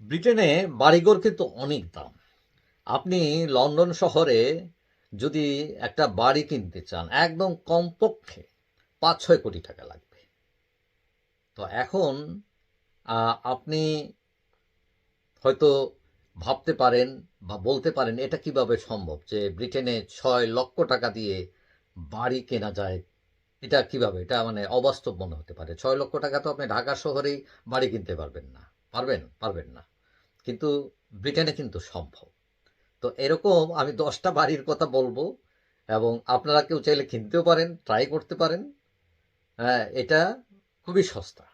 ব্রিটেনে বাড়িঘর কিন্তু অনেক দাম। আপনি লন্ডন শহরে যদি একটা বাড়ি কিনতে চান, একদম কমপক্ষে পাঁচ ছয় কোটি টাকা লাগবে। তো এখন আপনি হয়তো ভাবতে পারেন বা বলতে পারেন, এটা কীভাবে সম্ভব যে ব্রিটেনে ছয় লক্ষ টাকা দিয়ে বাড়ি কেনা যায়, এটা কীভাবে? এটা মানে অবাস্তব মনে হতে পারে। ছয় লক্ষ টাকা তো আপনি ঢাকা শহরেই বাড়ি কিনতে পারবেন না। পারবেন? পারবেন না। কিন্তু ব্রিটেনে কিন্তু সম্ভব। তো এরকম আমি দশটা বাড়ির কথা বলব এবং আপনারা কেউ চাইলে কিনতেও পারেন ট্রাই করতে পারেন। হ্যাঁ এটা খুবই সস্তা।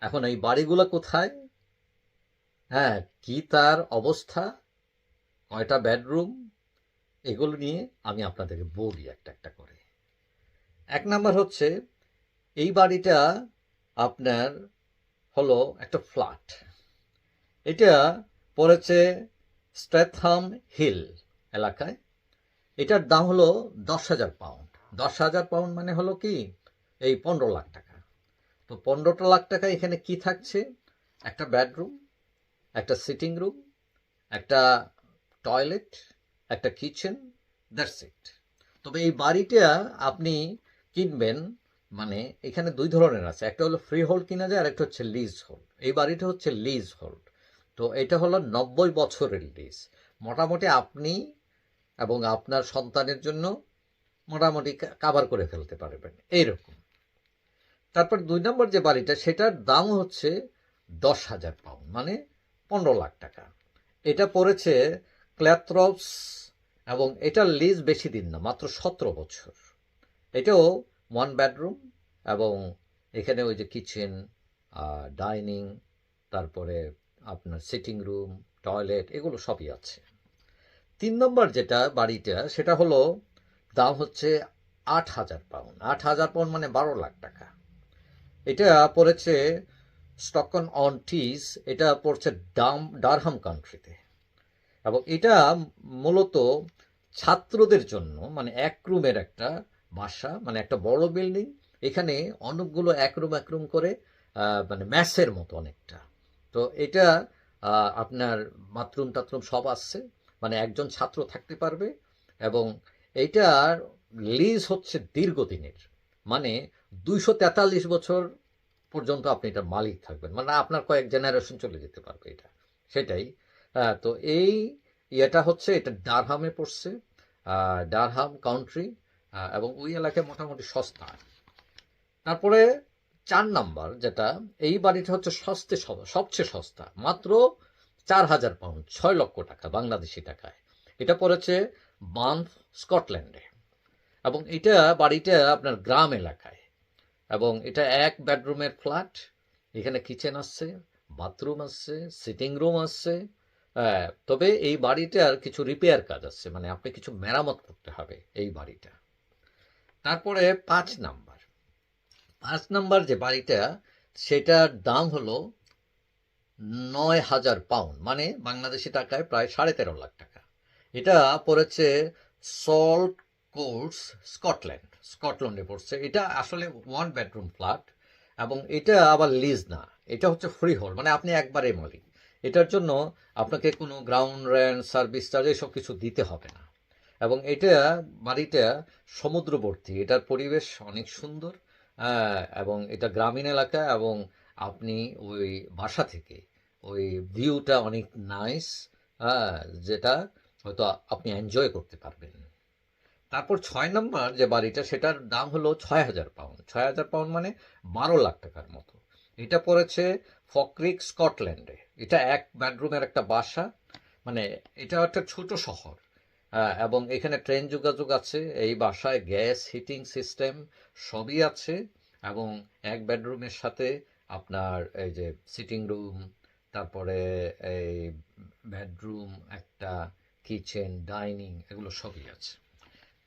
এখন এই বাড়িগুলো কোথায়? হ্যাঁ কি তার অবস্থা? কয়টা বেডরুম? এগুলো নিয়ে আমি আপনাদেরকে বলি একটা একটা করে। এক নাম্বার হচ্ছে, এই বাড়িটা আপনার হলো একটা ফ্ল্যাট। এটা পড়েছে স্ট্রেথাম হিল এলাকায়। এটার দাম হলো দশ হাজার পাউন্ড দশ হাজার পাউন্ড মানে হলো কি? এই পনেরো লাখ টাকা। তো পনেরোটা লাখ টাকা এখানে কি থাকছে? একটা বেডরুম একটা সিটিং রুম একটা টয়লেট একটা কিচেন দ্যাটস ইট তবে এই বাড়িটা আপনি কিনবেন মানে এখানে দুই ধরনের আছে। একটা হলো ফ্রি হোল্ড কিনা যায়, আর একটা হচ্ছে লিজ হোল্ড এই বাড়িটা হচ্ছে লিজ হোল্ড তো এটা হলো নব্বই বছরের লিজ মোটামুটি আপনি এবং আপনার সন্তানের জন্য মোটামুটি কাবার করে ফেলতে পারবেন। এইরকম। তারপর দুই নম্বর যে বাড়িটা, সেটার দাম হচ্ছে দশ হাজার পাউন্ড মানে পনেরো লাখ টাকা। এটা পড়েছে ক্ল্যাথ্রপস এবং এটার লিজ বেশি দিন না, মাত্র সতেরো বছর। এটাও ওয়ান বেডরুম এবং এখানে ওই যে কিচেন ডাইনিং তারপরে আপনার সিটিং রুম টয়লেট এগুলো সবই আছে। তিন নম্বর যেটা বাড়িটা, সেটা হলো দাম হচ্ছে আট হাজার পাউন্ড আট হাজার পাউন্ড মানে বারো লাখ টাকা। এটা পড়েছে স্টকন অন টিস এটা পড়ছে ডাম ডারহাম কান্ট্রিতে এবং এটা মূলত ছাত্রদের জন্য মানে এক রুমের একটা বাসা মানে একটা বড় বিল্ডিং এখানে অনেকগুলো এক রুম এক রুম করে মানে ম্যাসের মতো অনেকটা। তো এটা আপনার বাথরুম টাথরুম সব আসছে মানে একজন ছাত্র থাকতে পারবে এবং এইটার লিজ হচ্ছে দীর্ঘদিনের। মানে দুইশো তেতাল্লিশ বছর পর্যন্ত আপনি এটার মালিক থাকবেন। মানে আপনার কয়েক জেনারেশন চলে যেতে পারবে এটা। সেটাই। হ্যাঁ, তো এই ইয়েটা হচ্ছে এটা ডারহামে পড়ছে ডারহাম কাউন্ট্রি এবং ওই এলাকায় মোটামুটি সস্তা। তারপরে চার নাম্বার যেটা এই বাড়িটা হচ্ছে সস্তে সবচেয়ে সস্তা মাত্র চার হাজার পাউন্ড ছয় লক্ষ টাকা বাংলাদেশি টাকায়। এটা পড়েছে বান্থ স্কটল্যান্ডে। এবং এটা বাড়িটা আপনার গ্রাম এলাকায়। এবং এটা এক বেডরুমের ফ্ল্যাট এখানে কিচেন আসছে বাথরুম আসছে সিটিং রুম আসছে হ্যাঁ, তবে এই বাড়িটার কিছু রিপেয়ার কাজ আছে মানে আপনি কিছু মেরামত করতে হবে এই বাড়িটা। তারপরে পাঁচ নাম্বার। পাঁচ নাম্বার যে বাড়িটা, সেটার দাম হলো নয় হাজার পাউন্ড মানে বাংলাদেশি টাকায় প্রায় সাড়ে তেরো লাখ টাকা। এটা পড়েছে সল্ট কোর্স স্কটল্যান্ড স্কটল্যান্ডে পড়ছে। এটা আসলে ওয়ান বেডরুম ফ্ল্যাট এবং এটা আবার লিজ না, এটা হচ্ছে ফ্রি হোল্ড মানে আপনি একবারে মালিক। এটার জন্য আপনাকে কোনো গ্রাউন্ড রেন্ট সার্ভিস চার্জ এসব কিছু দিতে হবে না। এবং এটা বাড়িটা সমুদ্রবর্তী, এটার পরিবেশ অনেক সুন্দর। এবং এটা গ্রামীণ এলাকা এবং আপনি ওই বাসা থেকে ওই ভিউটা অনেক নাইস যেটা হয়তো আপনি এনজয় করতে পারবেন। তারপর ছয় নম্বর যে বাড়িটা, সেটার দাম হলো ছয় হাজার পাউন্ড ছয় হাজার পাউন্ড মানে বারো লাখ টাকার মতো। এটা পড়েছে ফক্রিক স্কটল্যান্ডে। এটা এক বেডরুমের একটা বাসা। মানে এটা একটা ছোট শহর। এবং এখানে ট্রেন যোগাযোগ আছে, এই বাসায় গ্যাস হিটিং সিস্টেম সবই আছে, এবং এক বেডরুমের সাথে আপনার এই যে সিটিং রুম, তারপরে এই বেডরুম, একটা কিচেন, ডাইনিং, এগুলো সবই আছে।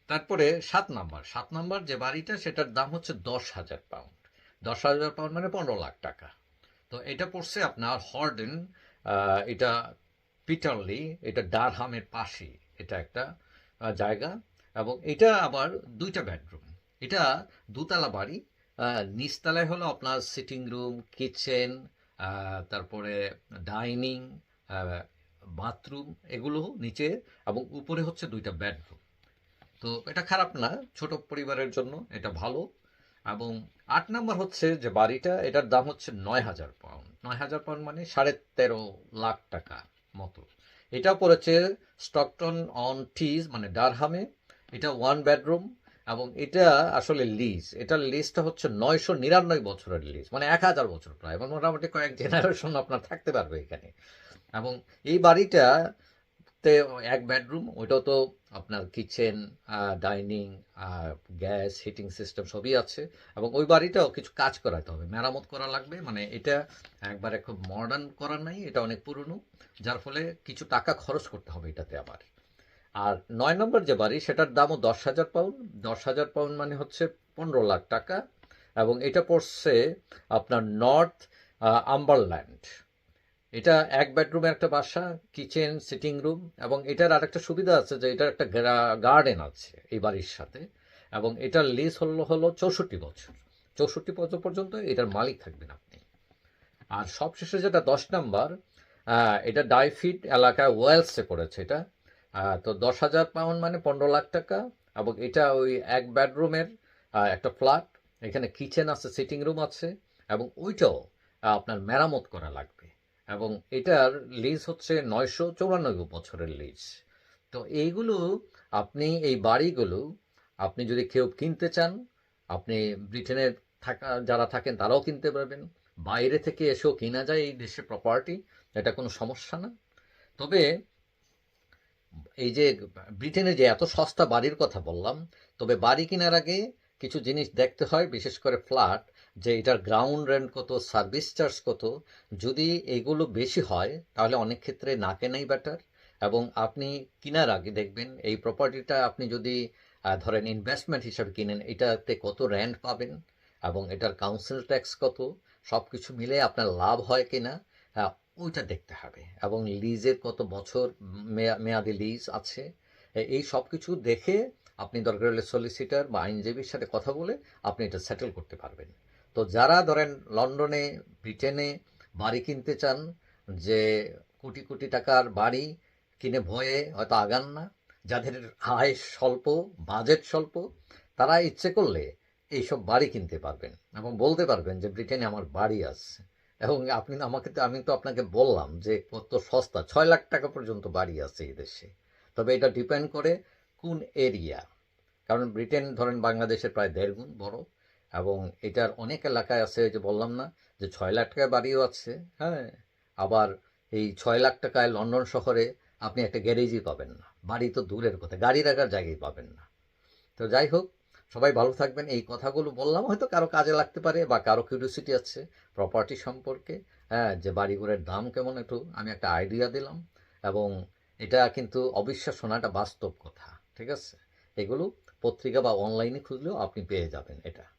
তারপরে সাত নাম্বার সাত নাম্বার যে বাড়িটা, সেটার দাম হচ্ছে দশ হাজার পাউন্ড। দশ হাজার পাউন্ড মানে পনেরো লাখ টাকা। তো এটা পড়ছে আপনার হর্ডেন এটা পিটারলি, এটা ডারহামের পাশেই। এটা একটা জায়গা এবং এটা আবার দুইটা বেডরুম এটা দুতলা বাড়ি নিচতলায় হলো আপনার সিটিং রুম কিচেন তারপরে ডাইনিং বাথরুম এগুলো নিচে এবং উপরে হচ্ছে দুইটা বেডরুম তো এটা খারাপ না, ছোট পরিবারের জন্য এটা ভালো এবং আট নাম্বার হচ্ছে যে বাড়িটা, এটার দাম হচ্ছে নয় হাজার পাউন্ড নয় হাজার পাউন্ড মানে সাড়ে তেরো লাখ টাকা মতো। এটা পড়েছে স্টকটন অন টিজ মানে ডারহামে। এটা ওয়ান বেডরুম এবং এটা আসলে লিজ এটার লিজটা হচ্ছে নয়শো নিরানব্বই বছরের লিজ মানে এক হাজার বছর প্রায়। এবং মোটামুটি কয়েক জেনারেশন আপনার থাকতে পারবে এখানে। এবং এই বাড়িটা তে এক বেডরুম, ওইটাও তো আপনার kitchen dining gas, heating system সবই আছে। এবং ওই বাড়িটাও কিছু কাজ করাতে হবে। মেরামত করা লাগবে। মানে এটা একবারে খুব মডার্ন করা নাই, এটা অনেক পুরনো। যার ফলে কিছু টাকা খরচ করতে হবে এটাতে আবার। আর নয় নম্বর যে বাড়ি, সেটার দামও দশ হাজার পাউন্ড। দশ হাজার পাউন্ড মানে হচ্ছে পনেরো লাখ টাকা। এবং এটা পড়ছে আপনার নর্থ আম্বারল্যান্ড। এটা এক বেডরুমের একটা বাসা কিচেন সিটিং রুম এবং এটার আরেকটা সুবিধা আছে যে এটার একটা গার্ডেন আছে এই বাড়ির সাথে, এবং এটার লিজ হলো হলো চৌষট্টি বছর। চৌষট্টি বছর পর্যন্ত এটার মালিক থাকবেন আপনি। আর সবশেষে যেটা দশ নাম্বার এটা ডাইফিট এলাকায় ওয়েলসে পড়েছে এটা। তো দশ হাজার পাউন্ড মানে পনেরো লাখ টাকা, এবং এটা ওই এক বেডরুমের একটা ফ্ল্যাট এখানে কিচেন আছে সিটিং রুম আছে, এবং ওইটাও আপনার মেরামত করা লাগবে। এবং এটার লিজ হচ্ছে নয়শো চৌরানব্বই বছরের লিজ তো এইগুলো আপনি, এই বাড়িগুলো আপনি যদি কেউ কিনতে চান, আপনি ব্রিটেনে থাকা, যারা থাকেন তারাও কিনতে পারবেন। বাইরে থেকে এসেও কিনা যায় এই দেশের প্রপার্টি এটা কোনো সমস্যা না। তবে এই যে ব্রিটেনে যে এত সস্তা বাড়ির কথা বললাম, তবে বাড়ি কেনার আগে কিছু জিনিস দেখতে হয়, বিশেষ করে ফ্ল্যাট যে এটার গ্রাউন্ড রেন্ট কত সার্ভিস চার্জ কত, যদি এগুলো বেশি হয়, তাহলে অনেক ক্ষেত্রে না কেনাই বেটার এবং আপনি কেনার আগে দেখবেন এই প্রপার্টিটা আপনি যদি ধরেন ইনভেস্টমেন্ট হিসাবে কিনেন, এটাতে কত রেন্ট পাবেন এবং এটার কাউন্সিল ট্যাক্স কত সব কিছু মিলে আপনার লাভ হয় কিনা ওইটা দেখতে হবে এবং লিজের কত বছর মেয়া- মেয়াদি লিজ আছে এই সব কিছু দেখে আপনি দরকার হলে সলিসিটার বা আইনজীবীর সাথে কথা বলে আপনি এটা সেটেল করতে পারবেন। তো যারা ধরেন লন্ডনে, ব্রিটেনে বাড়ি কিনতে চান যে কোটি কোটি টাকার বাড়ি কিনে ভয়ে হয়তো আগান না, যাদের আয় স্বল্প, বাজেট স্বল্প, তারা ইচ্ছে করলে এইসব বাড়ি কিনতে পারবেন এবং বলতে পারবেন যে ব্রিটেনে আমার বাড়ি আছে। এবং আপনি আমাকে তো, আমি তো আপনাকে বললাম যে কত সস্তা, ছয় লাখ টাকা পর্যন্ত বাড়ি আছে এই দেশে। তবে এটা ডিপেন্ড করে কোন এরিয়া। কারণ ব্রিটেন ধরেন বাংলাদেশের প্রায় দেড় গুণ বড়। এবং এটার অনেক এলাকায় আছে যে বললাম না, যে ছয় লাখ টাকায় বাড়িও আছে হ্যাঁ? আবার এই ছয় লাখ টাকায় লন্ডন শহরে আপনি একটা গ্যারেজই পাবেন না। বাড়ি তো দূরের কথা, গাড়ি রাখার জায়গায় পাবেন না। তো যাই হোক, সবাই ভালো থাকবেন। এই কথাগুলো বললাম, হয়তো কারও কাজে লাগতে পারে বা কারও কিউরিওসিটি আছে প্রপার্টি সম্পর্কে হ্যাঁ? যে বাড়িঘরের দাম কেমন একটু, আমি একটা আইডিয়া দিলাম এবং এটা কিন্তু অবিশ্বাস এটা বাস্তব কথা, ঠিক আছে? এগুলো পত্রিকা বা অনলাইনে খুঁজলেও আপনি পেয়ে যাবেন এটা।